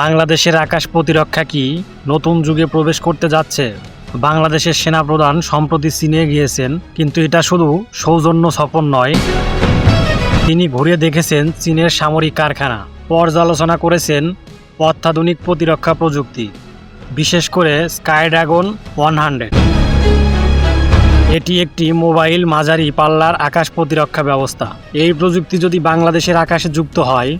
বাংলাদেশের আকাশ প্রতিরক্ষা কি নতুন যুগে প্রবেশ করতে যাচ্ছে? বাংলাদেশের সেনাপ্রধান সম্প্রতি চীনে গিয়েছেন, কিন্তু এটা শুধু সৌজন্য সফর নয়। তিনি ঘুরে দেখেছেন চীনের সামরিক কারখানা। পর্যালোচনা করেছেন অত্যাধুনিক প্রতিরক্ষা প্রযুক্তি, বিশেষ করে স্কাই ড্রাগন ওয়ান হান্ড্রেড এটি একটি মোবাইল মাঝারি পাল্লার আকাশ প্রতিরক্ষা ব্যবস্থা। এই প্রযুক্তি যদি বাংলাদেশের আকাশে যুক্ত হয়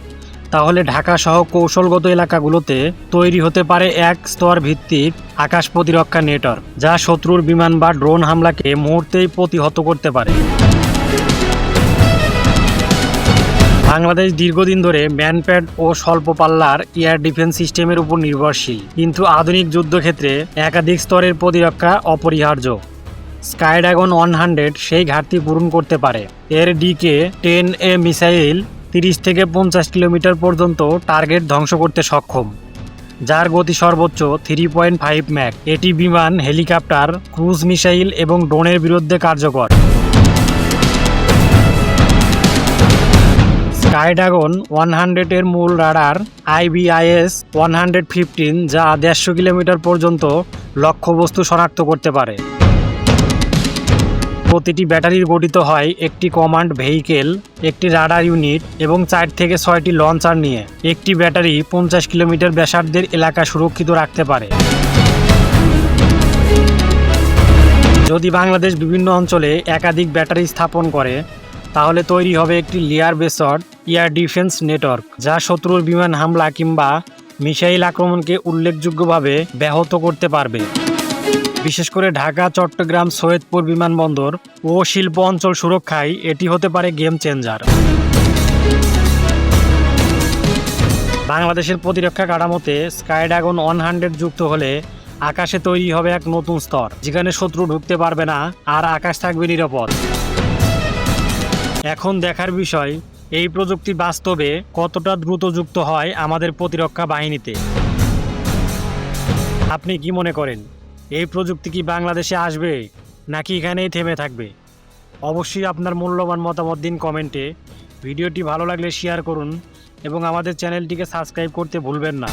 তাহলে ঢাকা সহ কৌশলগত এলাকাগুলোতে তৈরি হতে পারে এক স্তর ভিত্তিক আকাশ প্রতিরক্ষা নেটওয়ার্ক, যা শত্রুর বিমান বা ড্রোন হামলাকে মুহূর্তেই প্রতিহত করতে পারে। বাংলাদেশ দীর্ঘদিন ধরে ম্যানপ্যাড ও স্বল্প পাল্লার এয়ার ডিফেন্স সিস্টেমের উপর নির্ভরশীল, কিন্তু আধুনিক যুদ্ধক্ষেত্রে একাধিক স্তরের প্রতিরক্ষা অপরিহার্য। স্কাইড্রাগন ওয়ান হান্ড্রেড সেই ঘাটতি পূরণ করতে পারে। এর ডিকে টেন এ মিসাইল তিরিশ থেকে পঞ্চাশ কিলোমিটার পর্যন্ত টার্গেট ধ্বংস করতে সক্ষম, যার গতি সর্বোচ্চ থ্রি পয়েন্ট ফাইভ ম্যাক এটি বিমান, হেলিকপ্টার, ক্রুজ মিসাইল এবং ড্রোনের বিরুদ্ধে কার্যকর। স্কাইড্রাগন ওয়ান হান্ড্রেডের মূল radar IBIS one hundred fifteen যা দেড়শো কিলোমিটার পর্যন্ত লক্ষ্যবস্তু শনাক্ত করতে পারে। প্রতিটি ব্যাটারির গঠিত হয় একটি কমান্ড ভেহিকেল, একটি রাডার ইউনিট এবং চার থেকে ছয়টি লঞ্চার নিয়ে। একটি ব্যাটারি পঞ্চাশ কিলোমিটার ব্যাসার্ধের এলাকা সুরক্ষিত রাখতে পারে। যদি বাংলাদেশ বিভিন্ন অঞ্চলে একাধিক ব্যাটারি স্থাপন করে, তাহলে তৈরি হবে একটি layer based air defence network, যা শত্রুর বিমান হামলা কিংবা মিসাইল আক্রমণকে উল্লেখযোগ্যভাবে ব্যাহত করতে পারবে। বিশেষ করে ঢাকা, চট্টগ্রাম, সৈয়দপুর বিমানবন্দর ও শিল্প অঞ্চল সুরক্ষায় এটি হতে পারে গেম চেঞ্জার। বাংলাদেশের প্রতিরক্ষা কাঠামোতে স্কাইড্রাগন ওয়ান হান্ড্রেড যুক্ত হলে আকাশে তৈরি হবে এক নতুন স্তর, যেখানে শত্রু ঢুকতে পারবে না আর আকাশ থাকবে নিরাপদ। এখন দেখার বিষয়, এই প্রযুক্তি বাস্তবে কতটা দ্রুত যুক্ত হয় আমাদের প্রতিরক্ষা বাহিনীতে? আপনি কি মনে করেন? এই প্রযুক্তি কি বাংলাদেশে আসবে, নাকি এখানেই থেমে থাকবে? অবশ্যই আপনার মূল্যবান মতামত দিন কমেন্টে। ভিডিওটি ভালো লাগলে শেয়ার করুন এবং আমাদের চ্যানেলটিকে সাবস্ক্রাইব করতে ভুলবেন না।